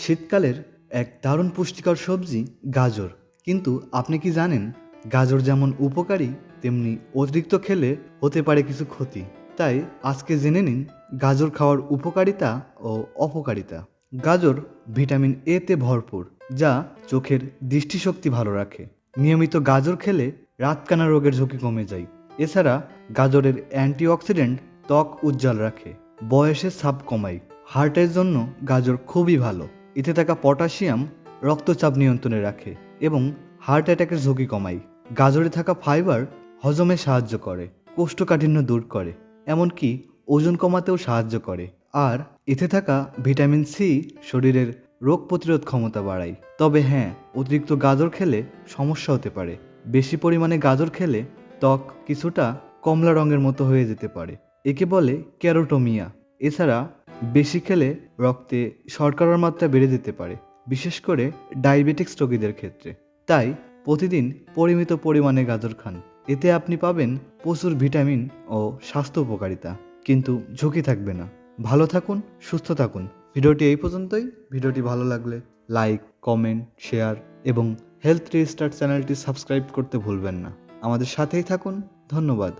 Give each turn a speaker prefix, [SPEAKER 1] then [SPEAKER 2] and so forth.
[SPEAKER 1] শীতকালের এক দারুণ পুষ্টিকর সবজি, গাজর। কিন্তু আপনি কি জানেন, গাজর যেমন উপকারী, তেমনি অতিরিক্ত খেলে হতে পারে কিছু ক্ষতি। তাই আজকে জেনে নিন, গাজর খাওয়ার উপকারিতা ও অপকারিতা। গাজর ভিটামিন এ তে ভরপুর, যা চোখের দৃষ্টিশক্তি ভালো রাখে। নিয়মিত গাজর খেলে রাতকানা রোগের ঝুঁকি কমে যায়। এছাড়া গাজরের অ্যান্টিঅক্সিডেন্ট ত্বক উজ্জ্বল রাখে, বয়সের ছাপ কমায়। হার্টের জন্য গাজর খুবই ভালো। এতে থাকা পটাশিয়াম রক্তচাপ নিয়ন্ত্রণে রাখে এবং হার্ট অ্যাটাকের ঝুঁকি কমায়। গাজরে থাকা ফাইবার হজমে সাহায্য করে, কোষ্ঠকাঠিন্য দূর করে, এমনকি ওজন কমাতেও সাহায্য করে। আর এতে থাকা ভিটামিন সি শরীরের রোগ প্রতিরোধ ক্ষমতা বাড়ায়। তবে হ্যাঁ অতিরিক্ত গাজর খেলে সমস্যা হতে পারে। বেশি পরিমাণে গাজর খেলে ত্বক কিছুটা কমলা রঙের মতো হয়ে যেতে পারে। একে বলে ক্যারোটোমিয়া। এছাড়া বেশি খেলে রক্তে শর্করার মাত্রা বেড়ে যেতে পারে, বিশেষ করে ডায়াবেটিক্স রোগীদের ক্ষেত্রে। তাই প্রতিদিন পরিমিত পরিমাণে গাজর খান। এতে আপনি পাবেন প্রচুর ভিটামিন ও স্বাস্থ্য উপকারিতা। কিন্তু ঝুঁকি থাকবে না। ভালো থাকুন, সুস্থ থাকুন। ভিডিওটি এই পর্যন্তই। ভিডিওটি ভালো লাগলে লাইক, কমেন্ট, শেয়ার এবং হেলথ রিস্টার্ট চ্যানেলটি সাবস্ক্রাইব করতে ভুলবেন না। আমাদের সাথেই থাকুন। ধন্যবাদ।